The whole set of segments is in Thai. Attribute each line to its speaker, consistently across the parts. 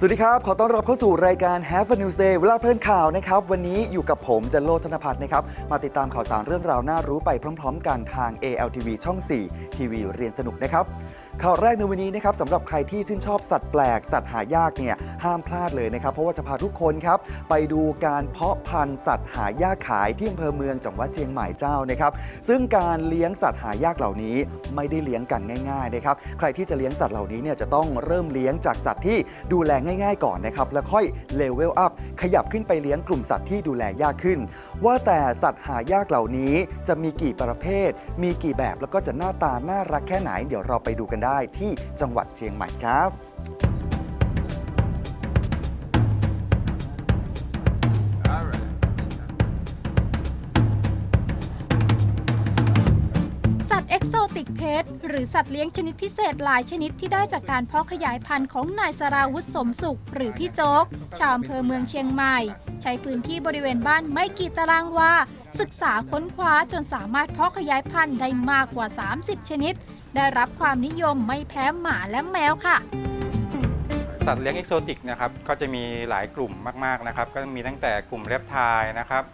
Speaker 1: สวัสดีครับ ขอต้อนรับเข้าสู่รายการ Have a News Day เวลาเพลินข่าวนะครับ วันนี้อยู่กับผมจันโลธนพัฒน์นะครับ มาติดตามข่าวสารเรื่องราวน่ารู้ไปพร้อม ๆ กันทาง ALTV ช่อง 4 ทีวีเรียนสนุกนะครับ ข่าวแรกในวันนี้นะครับสำหรับใครที่ชื่นชอบสัตว์แปลก สัตว์หายากเนี่ยห้ามพลาดเลยนะครับ เพราะว่าจะพาทุกคนครับไปดูการเพาะพันธุ์สัตว์หายากขายที่อำเภอเมืองจังหวัดเชียงใหม่เจ้านะครับ ซึ่งการเลี้ยงสัตว์หายากเหล่านี้ไม่ได้เลี้ยงกันง่ายๆนะครับใครที่จะเลี้ยงสัตว์เหล่านี้เนี่ยจะต้องเริ่มเลี้ยงจากสัตว์ที่ดูแลง่าย ๆ ก่อนนะครับแล้วค่อยเลเวลอัพขยับขึ้นไปเลี้ยงกลุ่มสัตว์ที่ดูแลยากขึ้น ว่าแต่สัตว์หายากเหล่านี้จะมีกี่ประเภท มีกี่แบบแล้วก็จะหน้าตาน่ารักแค่ไหน เดี๋ยวเราไปดูกันได้ที่จังหวัดเชียงใหม่ครับ
Speaker 2: สัตว์เอกโซติกเพชหรือสัตว์เลี้ยงชนิดพิเศษหลายชนิดที่ได้จากการเพาะขยายพันธุ์ของนายสราวุธสมสุข หรือพี่โจ๊ก ชาวอำเภอเมืองเชียงใหม่ ใช้พื้นที่บริเวณบ้านไม่กี่ตารางวาศึกษาค้นคว้าจนสามารถเพาะขยายพันธุ์ได้มากกว่า 30 ชนิด ได้รับความนิยมไม่แพ้หมาและแมวค่ะ
Speaker 3: สัตว์เลี้ยงเอกโซติกนะครับก็จะมีหลายกลุ่มมากๆนะครับ ก็มีตั้งแต่กลุ่มเรปไทล์นะครับ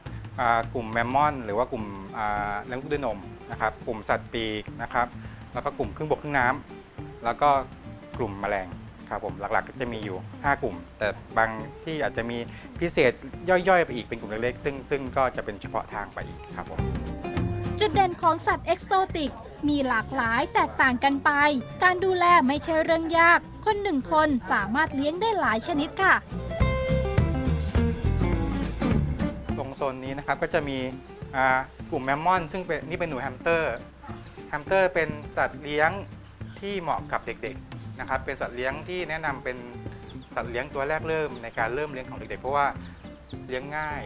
Speaker 3: อ่ากลุ่มแมมมอน หรือว่ากลุ่มอ่าเลี้ยงลูกด้วยนมนะครับ กลุ่มสัตว์ปีกนะครับ แล้วก็กลุ่มครึ่งบกครึ่งน้ำแล้วก็กลุ่มแมลงครับผมหลักๆก็จะมีอยู่ 5 กลุ่ม แต่บางที่อาจจะมีพิเศษย่อยๆไปอีกเป็นกลุ่มเล็กๆซึ่งซึ่งก็จะเป็นเฉพาะทางไปอีกครับผม
Speaker 2: จุดเด่นของสัตว์เอกโซติก มีหลากหลายแตกต่างกันไป การดูแลไม่ใช่เรื่องยาก คนหนึ่งคนสามารถเลี้ยงได้หลายชนิดค่ะ
Speaker 3: ตรงโซนนี้นะครับก็จะมีอ่ากลุ่มแมมมอน ซึ่งเป็นนี่เป็นหนูแฮมสเตอร์ แฮมสเตอร์เป็นสัตว์เลี้ยงที่เหมาะกับเด็กๆนะครับ เป็นสัตว์เลี้ยงที่แนะนำเป็นสัตว์เลี้ยงตัวแรกเริ่มในการเริ่มเลี้ยงของเด็กๆ เพราะว่าเลี้ยงง่าย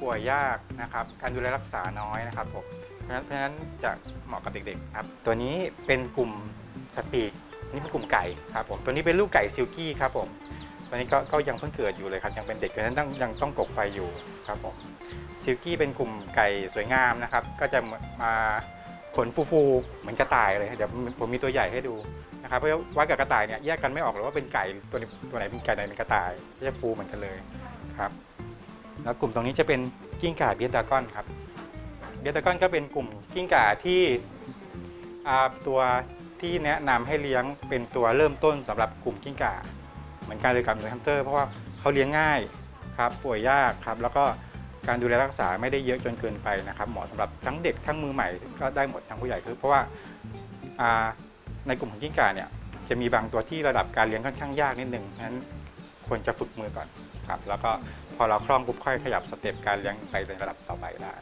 Speaker 3: ป่วยยากนะครับ การดูแลรักษาน้อยนะครับผม เพราะฉะนั้นจะเหมาะกับเด็กๆครับ ตัวนี้เป็นกลุ่มสัตว์ปีกนี่เป็นกลุ่มไก่ครับผม ตัวนี้เป็นลูกไก่ซิลกี้ครับผม ตัวนี้ก็ก็ยังเพิ่งเกิดอยู่เลยครับ ยังเป็นเด็กเพราะฉะนั้นต้องยังต้องกกไฟอยู่ครับผม ซิลกี้เป็นกลุ่มไก่สวยงามนะครับ ก็จะมาขนฟูๆ เหมือนกระต่ายเลย เดี๋ยวผมมีตัวใหญ่ให้ดูนะครับ เพราะว่าวัดกับกระต่ายเนี่ยแยกกันไม่ออกเลยว่าเป็นไก่ตัวนี้ตัวไหนเป็นไก่ไหนเป็นกระต่ายจะฟูเหมือนกันเลยครับ แล้วกลุ่มตรงนี้จะเป็นกิ้งก่าเบียดดากอนครับ เบียดดากอนก็เป็นกลุ่มกิ้งก่าที่ตัวที่แนะนำให้เลี้ยงเป็นตัวเริ่มต้นสำหรับกลุ่มกิ้งก่าเหมือนกันเลยกับหนูแฮมสเตอร์เพราะว่าเขาเลี้ยงง่ายครับป่วยยากครับ แล้วก็การดูแลรักษาไม่ได้เยอะจนเกินไปนะครับเหมาะสำหรับทั้งเด็กทั้งมือใหม่ก็ได้หมดทั้งผู้ใหญ่คือเพราะว่าในกลุ่มของกิ้งก่าเนี่ยจะมีบางตัวที่ระดับการเลี้ยงค่อนข้างยากนิดนึงฉะนั้นควรจะฝึกมือก่อนครับ แล้วก็พอเราคล่องปุ๊บค่อยขยับสเต็ปการเลี้ยงไปในระดับต่อไปได้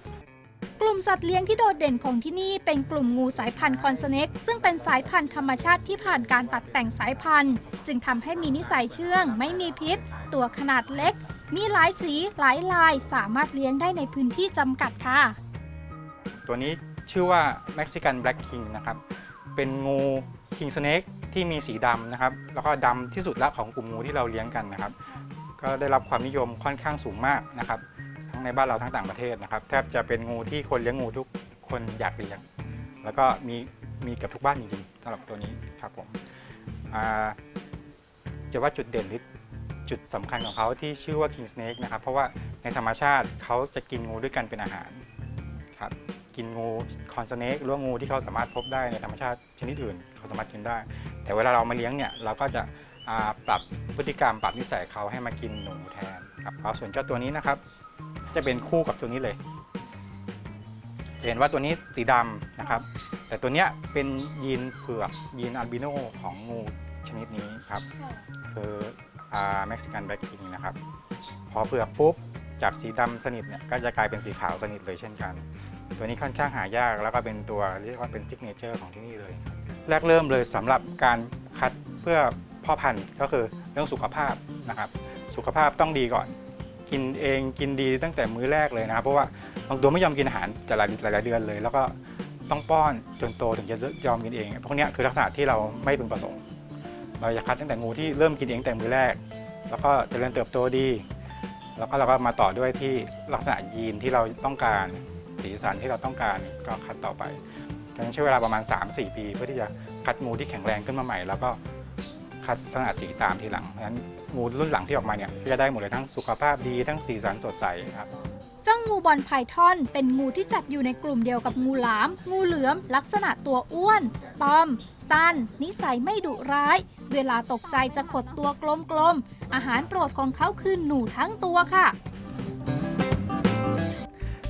Speaker 2: กลุ่มสัตว์เลี้ยงที่โดดเด่นของที่นี่เป็นกลุ่มงูสายพันธุ์คอนสเน็กซึ่งเป็นสายพันธุ์ธรรมชาติที่ผ่านการตัดแต่งสายพันธุ์ จึงทำให้มีนิสัยเชื่อง ไม่มีพิษ ตัวขนาดเล็ก มีหลายสีหลายลาย สามารถเลี้ยงได้ในพื้นที่จำกัดค่ะ
Speaker 3: ตัวนี้ชื่อว่า Mexican Black King นะครับ เป็นงู King Snake ที่มีสีดำนะครับ แล้วก็ดำที่สุดละของกลุ่มงูที่เราเลี้ยงกันนะครับ ก็ได้รับความนิยมค่อนข้างสูงมากนะครับ ทั้งในบ้านเราทั้งต่างประเทศนะครับ แทบจะเป็นงูที่คนเลี้ยงงูทุกคนอยากเลี้ยง แล้วก็มีมีกับทุกบ้านจริงๆสำหรับตัวนี้ครับผมจะว่าจุดเด่นหรือจุดสำคัญของเขาที่ชื่อว่า King Snake นะครับ เพราะว่าในธรรมชาติเขาจะกินงูด้วยกันเป็นอาหารครับกินงูคอนสเนกหรือว่างูที่เขาสามารถพบได้ในธรรมชาติชนิดอื่นเขาสามารถกินได้ แต่เวลาเรามาเลี้ยงเนี่ยเราก็จะปรับพฤติกรรมปรับนิสัยเขาให้มากินหนูแทนครับเอาส่วนเจ้าตัวนี้นะครับ จะเป็นคู่กับตัวนี้เลย เห็นว่าตัวนี้สีดำนะครับ แต่ตัวเนี้ยเป็นยีนเผือกยีนอัลบิโนของงูชนิดนี้ครับ คืออ่าเม็กซิกันแบล็กคิงนะครับ พอเผือกปุ๊บจากสีดำสนิทเนี่ยก็จะกลายเป็นสีขาวสนิทเลยเช่นกัน ตัวนี้ค่อนข้างหายากแล้วก็เป็นตัวเรียกว่าเป็นซิกเนเจอร์ของที่นี่เลย แรกเริ่มเลยสำหรับการคัดเพื่อพ่อพันธุ์ก็คือเรื่องสุขภาพนะครับ สุขภาพต้องดีก่อน กินเองกินดีตั้งแต่มื้อแรกเลยนะครับเพราะว่าบางตัวไม่ยอมกินอาหารแต่หลายหลายเดือนเลย แล้วก็ต้องป้อนจนโตถึงจะยอมกินเอง พวกนี้คือลักษณะที่เราไม่พึงประสงค์ เราจะคัดตั้งแต่งูที่เริ่มกินเองแต่มื้อแรก แล้วก็เจริญเติบโตดี แล้วก็เราก็มาต่อด้วยที่ลักษณะยีนที่เราต้องการสีสันที่เราต้องการก็คัดต่อไปดังนั้นใช้เวลาประมาณ 3-4 ปี เพื่อที่จะคัดงูที่แข็งแรงขึ้นมาใหม่ แล้วก็ คัดต้งอัดสีตามทีหลังเพราะฉะนั้นงูรุ่นหลังที่ออกมาเนี่ยก็จะได้หมดเลยทั้งสุขภาพดีทั้งสีสันสดใสครับ
Speaker 2: เจ้างูบอลไพทอน เป็นงูที่จัดอยู่ในกลุ่มเดียวกับงูหลาม งูเหลือม ลักษณะตัวอ้วนปอม สั้น นิสัยไม่ดุร้าย เวลาตกใจจะขดตัวกลมๆ อาหารโปรดของเขาคือหนูทั้งตัวค่ะ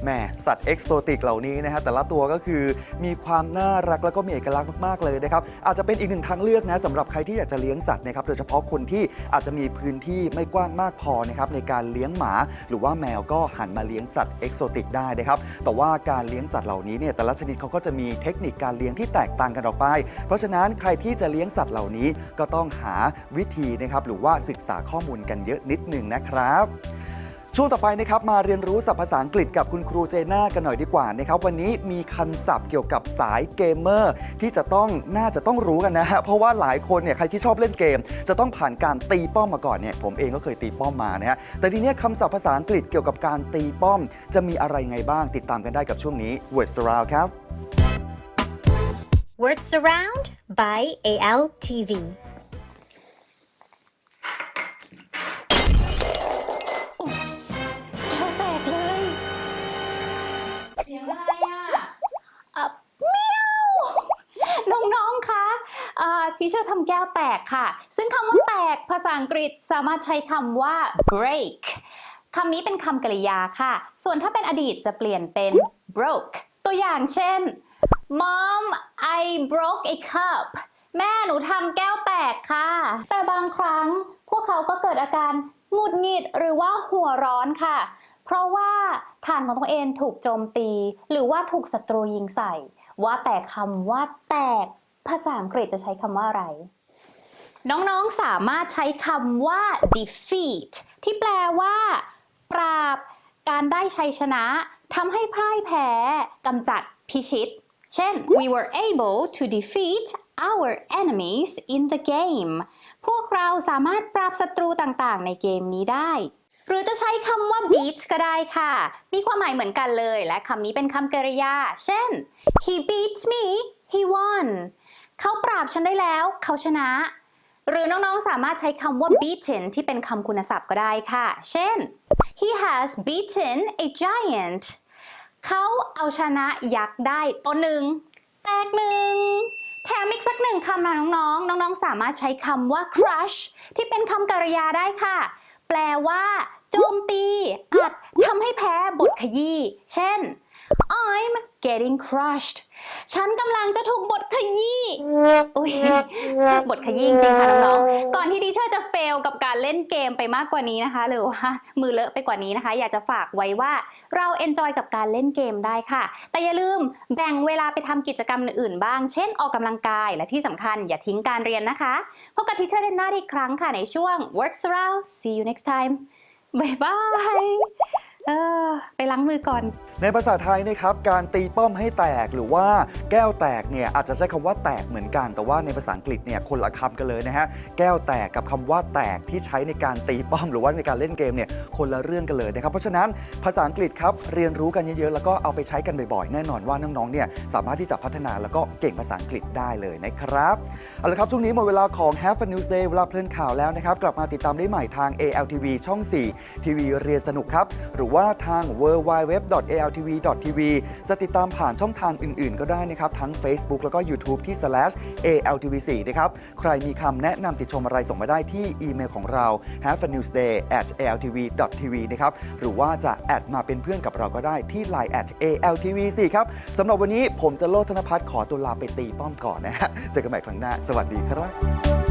Speaker 1: หม่สัตว์เอกโซติกเหล่านี้นะฮะแต่ละตัวก็คือมีความน่ารักแล้วก็มีเอกลักษณ์มากๆเลยนะครับอาจจะเป็นอีกหนึ่งทางเลือกนะสำหรับใครที่อยากจะเลี้ยงสัตว์นะครับโดยเฉพาะคนที่อาจจะมีพื้นที่ไม่กว้างมากพอนะครับในการเลี้ยงหมา หรือว่าแมวก็หันมาเลี้ยงสัตว์เอกโซติกได้นะครับแต่ว่าการเลี้ยงสัตว์เหล่านี้เนี่ยแต่ละชนิดเขาก็จะมีเทคนิคการเลี้ยงที่แตกต่างกันออกไป เพราะฉะนั้นใครที่จะเลี้ยงสัตว์เหล่านี้ก็ต้องหาวิธีนะครับหรือว่าศึกษาข้อมูลกันเยอะนิดหนึ่งนะครับ ช่วงต่อไปนะครับมาเรียนรู้ศัพท์ภาษาอังกฤษกับคุณครูเจน่ากันหน่อยดีกว่านะครับวันนี้มีคำศัพท์เกี่ยวกับสายเกมเมอร์ที่จะต้องน่าจะต้องรู้กันนะฮะเพราะว่าหลายคนเนี่ยใครที่ชอบเล่นเกม จะต้องผ่านการตีป้อมมาก่อนเนี่ยผมเองก็เคยตีป้อมมานะฮะแต่ทีเนี้ยคำศัพท์ภาษาอังกฤษเกี่ยวกับการตีป้อม จะมีอะไรไงบ้างติดตามกันได้กับช่วงนี้ Words Around ครับ
Speaker 4: Words Around by ALTV. ทีเชอร์ทำแก้วแตกค่ะ ซึ่งคำว่าแตกภาษาอังกฤษสามารถใช้คำว่า break คำนี้เป็นคำกริยาค่ะ ส่วนถ้าเป็นอดีตจะเปลี่ยนเป็น broke ตัวอย่างเช่น Mom I broke a cup แม่หนูทำแก้วแตกค่ะ แต่บางครั้งพวกเขาก็เกิดอาการหงุดหงิดหรือว่าหัวร้อนค่ะ เพราะว่าฐานของตัวเองถูกโจมตี หรือว่าถูกศัตรูยิงใส่ ว่าแต่คำว่าแตก ภาษาอังกฤษจะใช้คำว่าอะไร น้องๆสามารถใช้คำว่า defeat ที่แปลว่า ปราบ การได้ชัยชนะทำให้พ่ายแพ้กำจัดพิชิต เช่น we were able to defeat our enemies in the game พวกเราสามารถปราบศัตรูต่างๆ ในเกมนี้ได้ หรือจะใช้คำว่า beat ก็ได้ค่ะ มีความหมายเหมือนกันเลย และคำนี้เป็นคำกริยา เช่น he beat me he won เขาปราบฉันได้แล้ว เขาชนะ หรือน้องๆ สามารถใช้คำว่า beaten ที่เป็นคำคุณศัพท์ก็ได้ค่ะ เช่น he has beaten a giant เขาเอาชนะยักษ์ได้ตัวหนึ่ง แตกหนึ่งแถมอีกสักหนึ่งคำนะน้องๆ น้องๆ สามารถใช้คำว่า crush ที่เป็นคำกริยาได้ค่ะ แปลว่า โจมตี อัดทำให้แพ้บทขยี้ เช่น I'm getting crushed ฉันกำลังจะถูกบทขยี้ อุ้ยบทขยี้จริงค่ะน้องๆ ก่อนที่ดิเชอร์จะเฟลกับการเล่นเกมไปมากกว่านี้นะคะ หรือว่ามือเลอะไปกว่านี้นะคะ อยากจะฝากไว้ว่าเราเอนจอยกับการเล่นเกมได้ค่ะ แต่อย่าลืมแบ่งเวลาไปทำกิจกรรมอื่นๆบ้าง เช่นออกกำลังกาย และที่สำคัญอย่าทิ้งการเรียนนะคะ พบกับทิเชอร์เดนนาอีกครั้งค่ะในช่วง Works Around see you next time บ๊ายบาย เออไปล้างมือก่อน
Speaker 1: ในภาษาไทยนะครับการตีป้อมให้แตกหรือว่าแก้วแตกเนี่ยอาจจะใช้คำว่าแตกเหมือนกัน แต่ว่าในภาษาอังกฤษเนี่ยคนละคำกันเลยนะฮะแก้วแตกกับคำว่าแตกที่ใช้ในการตีป้อม หรือว่าในการเล่นเกมเนี่ยคนละเรื่องกันเลยนะครับเพราะฉะนั้นภาษาอังกฤษครับเรียนรู้กันเยอะๆแล้วก็เอาไปใช้กันบ่อยๆแน่นอนว่าน้องๆเนี่ยสามารถที่จะพัฒนาแล้วก็เก่งภาษาอังกฤษได้เลยนะครับเอาละครับช่วงนี้หมดเวลาของ Have a News Day เวลาเพลินข่าวแล้วนะครับกลับมาติดตามได้ใหม่ทาง ALTV ช่อง 4 ทีวีเรียนสนุกครับหรือว่าว่าทาง w w w a l t v t v จะติดตามผ่านช่องทางอื่นๆ ก็ได้นะครับ ทั้ง Facebook แล้วก็ YouTube ที่ slash /altv4 นะครับ ใครมีคำแนะนำติดชมอะไรส่งมาได้ที่อีเมลของเรา have a news day at altv.tv นะครับ หรือว่าจะแอดมาเป็นเพื่อนกับเราก็ได้ที่ line at altv4 ครับสำหรับวันนี้ผมจะโลดธนพัฒน์ขอตัวลาไปตีป้อมก่อนนะฮะเจอกันใหม่ครั้งหน้า สวัสดีครับ